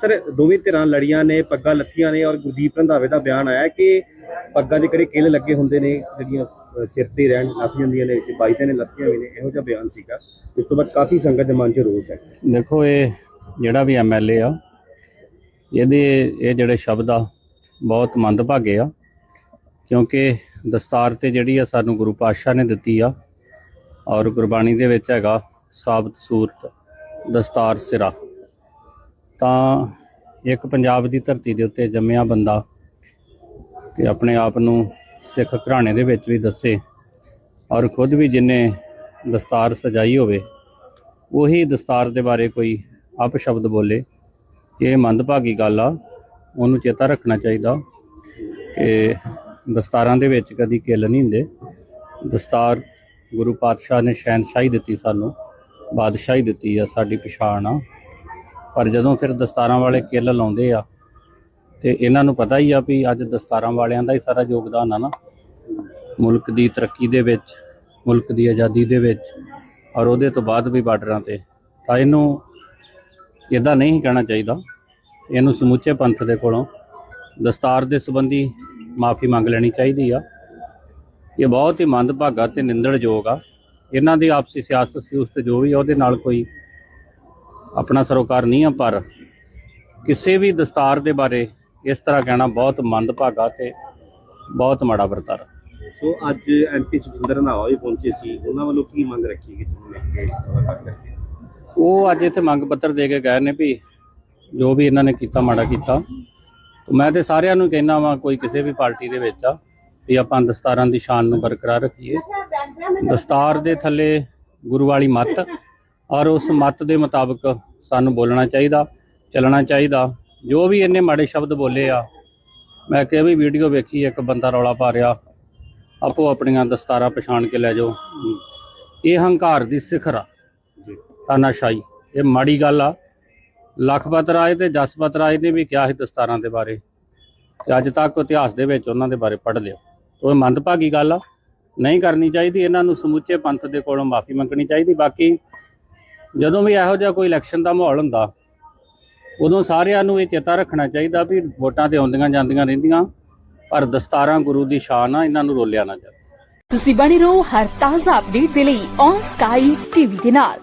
Sir ਦੋਵੇਂ ਧਿਰਾਂ ਲੜੀਆਂ ਨੇ, ਪੱਗਾਂ ਲੱਥੀਆਂ ਨੇ ਔਰ ਗੁਰਦੀਪ ਰੰਧਾਵੇ ਦਾ ਬਿਆਨ ਆਇਆ ਕਿ ਪੱਗਾਂ ਦੇ ਕਿਹੜੇ ਕਿਲ ਲੱਗੇ ਹੁੰਦੇ ਨੇ, ਜਿਹੜੀਆਂ ਸਿਰ ਤੇ ਰਹਿਣ ਲੱਥ ਜਾਂਦੀਆਂ ਨੇ ਤੇ ਬਾਈ ਨੇ ਲੱਥੀਆਂ ਵੀ ਨੇ, ਇਹੋ ਜਿਹਾ ਬਿਆਨ ਸੀਗਾ। ਇਸ ਤੋਂ ਬਾਅਦ ਕਾਫੀ ਸੰਗਤ ਦੇ ਮਨ 'ਚ ਰੋਸ ਹੈ। ਦੇਖੋ, ਇਹ ਜਿਹੜਾ ਵੀ ਐਮਐਲਏ ਆ, ਇਹਦੇ, ਇਹ ਜਿਹੜੇ ਸ਼ਬਦ ਆ, ਬਹੁਤ ਮੰਦਭਾਗੇ ਆ, ਕਿਉਂਕਿ ਦਸਤਾਰ ਤੇ ਜਿਹੜੀ ਆ ਸਾਨੂੰ ਗੁਰੂ ਪਾਤਸ਼ਾਹ ਨੇ ਦਿੱਤੀ ਆ, ਔਰ ਗੁਰਬਾਣੀ ਦੇ ਵਿੱਚ ਹੈਗਾ ਸਾਬਤ ਸੂਰਤ, ਦਸਤਾਰ ਸਿਰਾ। ਤਾਂ ਇੱਕ ਪੰਜਾਬ ਦੀ ਧਰਤੀ ਦੇ ਉੱਤੇ ਜੰਮਿਆ ਬੰਦਾ ਤੇ ਆਪਣੇ ਆਪ ਨੂੰ ਸਿੱਖ ਘਰਾਣੇ ਦੇ ਵਿੱਚ ਵੀ ਦੱਸੇ ਔਰ ਖੁਦ ਵੀ ਜਿਨੇ ਦਸਤਾਰ ਸਜਾਈ ਹੋਵੇ, ਉਹੀ ਦਸਤਾਰ ਦੇ ਬਾਰੇ ਕੋਈ ਅਪਸ਼ਬਦ ਬੋਲੇ। ਇਹ ਮੰਦਭਾਗੀ ਗੱਲ ਆ, ਉਹਨੂੰ ਚੇਤਾ ਰੱਖਣਾ ਚਾਹੀਦਾ ਕਿ ਦਸਤਾਰਾਂ ਦੇ ਵਿੱਚ ਕਦੀ ਕਿੱਲ ਨਹੀਂ ਹੁੰਦੇ। ਦਸਤਾਰ ਗੁਰੂ ਪਾਤਸ਼ਾਹ ਨੇ ਸ਼ਹਿਨਸ਼ਾਹੀ ਦਿੱਤੀ ਸਾਨੂੰ, ਬਾਦਸ਼ਾਹੀ ਦਿੱਤੀ ਆ, ਸਾਡੀ ਪਛਾਣ ਆ। ਪਰ ਜਦੋਂ ਫਿਰ ਦਸਤਾਰਾਂ ਵਾਲੇ ਕਿੱਲ ਲਾਉਂਦੇ ਆ, ਤੇ ਇਹਨਾਂ ਨੂੰ ਪਤਾ ਹੀ ਆ ਵੀ ਅੱਜ ਦਸਤਾਰਾਂ ਵਾਲਿਆਂ ਦਾ ਹੀ ਸਾਰਾ ਯੋਗਦਾਨ ਆ ਨਾ। ਮੁਲਕ ਦੀ ਤਰੱਕੀ ਦੇ ਵਿੱਚ, ਮੁਲਕ ਦੀ ਆਜ਼ਾਦੀ ਦੇ ਵਿੱਚ ਔਰ ਉਹਦੇ ਤੋਂ ਬਾਅਦ ਵੀ ਬਾਰਡਰਾਂ ਤੇ। ਤਾਂ ਇਹਨੂੰ ਇਦਾਂ ਨਹੀਂ ਕਹਿਣਾ ਚਾਹੀਦਾ। ਇਹਨੂੰ ਸਮੁੱਚੇ ਪੰਥ ਦੇ ਕੋਲੋਂ ਦਸਤਾਰ ਦੇ ਸੰਬੰਧੀ ਮਾਫੀ ਮੰਗ ਲੈਣੀ ਚਾਹੀਦੀ ਆ। ਇਹ ਬਹੁਤ ਹੀ ਮੰਦਭਾਗਾ ਤੇ ਨਿੰਦਣਯੋਗ ਆ। ਇਹਨਾਂ ਦੀ ਆਪਸੀ ਸਿਆਸਤ ਸੀ ਉਸ ਤੇ ਜੋ ਵੀ ਉਹਦੇ ਨਾਲ ਕੋਈ ਆਪਣਾ ਸਰੋਕਾਰ ਨਹੀਂ ਆ ਪਰ ਕਿਸੇ ਵੀ ਦਸਤਾਰ ਦੇ ਬਾਰੇ ਇਸ ਤਰ੍ਹਾਂ ਕਹਿਣਾ ਬਹੁਤ ਮੰਦਭਾਗਾ ਤੇ ਬਹੁਤ ਮਾੜਾ ਵਰਤਾਰਾ। ਸੋ ਅੱਜ ਐਮਪੀ ਸੁਖਿੰਦਰ ਰੰਧਾਵਾ ਵੀ ਪਹੁੰਚੇ ਸੀ। ਉਹਨਾਂ ਵੱਲੋਂ ਕੀ ਮੰਗ ਰੱਖੀ ਗਈ ਤੁਹਾਨੂੰ ਉਹ ਅੱਜ ਇੱਥੇ ਮੰਗ ਪੱਤਰ ਦੇ ਕੇ ਗਏ ਨੇ ਵੀ ਜੋ ਵੀ ਇਹਨਾਂ ਨੇ ਕੀਤਾ ਮਾੜਾ ਕੀਤਾ। ਮੈਂ ਤੇ ਸਾਰਿਆਂ ਨੂੰ ਕਹਿਣਾ ਵਾਂ ਕੋਈ ਕਿਸੇ ਵੀ ਪਾਰਟੀ ਦੇ ਵਿੱਚ ਆ ਵੀ ਆਪਾਂ ਦਸਤਾਰਾਂ ਦੀ ਸ਼ਾਨ ਨੂੰ ਬਰਕਰਾਰ ਰੱਖੀਏ। ਦਸਤਾਰ ਦੇ ਥੱਲੇ ਗੁਰੂ ਵਾਲੀ ਮੱਤ ਔਰ ਉਸ ਮੱਤ ਦੇ ਮੁਤਾਬਕ ਸਾਨੂੰ ਬੋਲਣਾ ਚਾਹੀਦਾ ਚੱਲਣਾ ਚਾਹੀਦਾ। ਜੋ ਵੀ ਇਹਨੇ ਮਾੜੇ ਸ਼ਬਦ ਬੋਲੇ ਆ ਮੈਂ ਕਿਹਾ ਵੀ ਵੀਡੀਓ ਵੇਖੀ ਇੱਕ ਬੰਦਾ ਰੌਲਾ ਪਾ ਰਿਹਾ ਆਪੋ ਆਪਣੀਆਂ ਦਸਤਾਰਾਂ ਪਛਾਣ ਕੇ ਲੈ ਜਾਓ। ਇਹ ਹੰਕਾਰ ਦੀ ਸਿਖਰ ਆ। ਜੀ। ਤਾਨਾਸ਼ਾਹੀ। ਇਹ ਮਾੜੀ ਗੱਲ ਆ। ਲਖਪਤ ਰਾਏ ਤੇ ਜਸਪਤ ਰਾਏ ਨੇ ਵੀ ਕਿਹਾ ਸੀ ਦਸਤਾਰਾਂ ਦੇ ਬਾਰੇ। ਤੇ ਅੱਜ ਤੱਕ ਇਤਿਹਾਸ ਦੇ ਵਿੱਚ ਉਹਨਾਂ ਦੇ ਬਾਰੇ ਪੜ੍ਹ ਲਿਓ। ਉਹ ਮੰਦਭਾਗੀ ਗੱਲ ਆ। ਨਹੀਂ ਕਰਨੀ ਚਾਹੀਦੀ। ਇਹਨਾਂ ਨੂੰ ਸਮੁੱਚੇ ਪੰਥ ਦੇ ਕੋਲੋਂ ਮਾਫੀ ਮੰਗਣੀ ਚਾਹੀਦੀ। ਬਾਕੀ ਜਦੋਂ ਵੀ ਇਹੋ ਜਿਹਾ ਕੋਈ ਇਲੈਕਸ਼ਨ ਦਾ ਮਾਹੌਲ ਹੁੰਦਾ, ਉਦੋਂ ਸਾਰਿਆਂ ਨੂੰ ਇਹ ਚੇਤਾ ਰੱਖਣਾ ਚਾਹੀਦਾ ਵੀ ਵੋਟਾਂ ਤੇ ਆਉਂਦੀਆਂ ਜਾਂਦੀਆਂ ਰਹਿੰਦੀਆਂ, ਪਰ ਦਸਤਾਰਾਂ ਗੁਰੂ ਦੀ ਸ਼ਾਨ ਆ, ਇਹਨਾਂ ਨੂੰ ਰੋਲਿਆ ਨਾ ਜਾਵੇ। ਤੁਸੀਂ ਬਣੇ ਰਹੋ ਹਰ ਤਾਜ਼ਾ ਅਪਡੇਟ ਦੇ ਲਈ ਔਨ ਸਕਾਈ ਟੀਵੀ ਦੇ ਨਾਲ।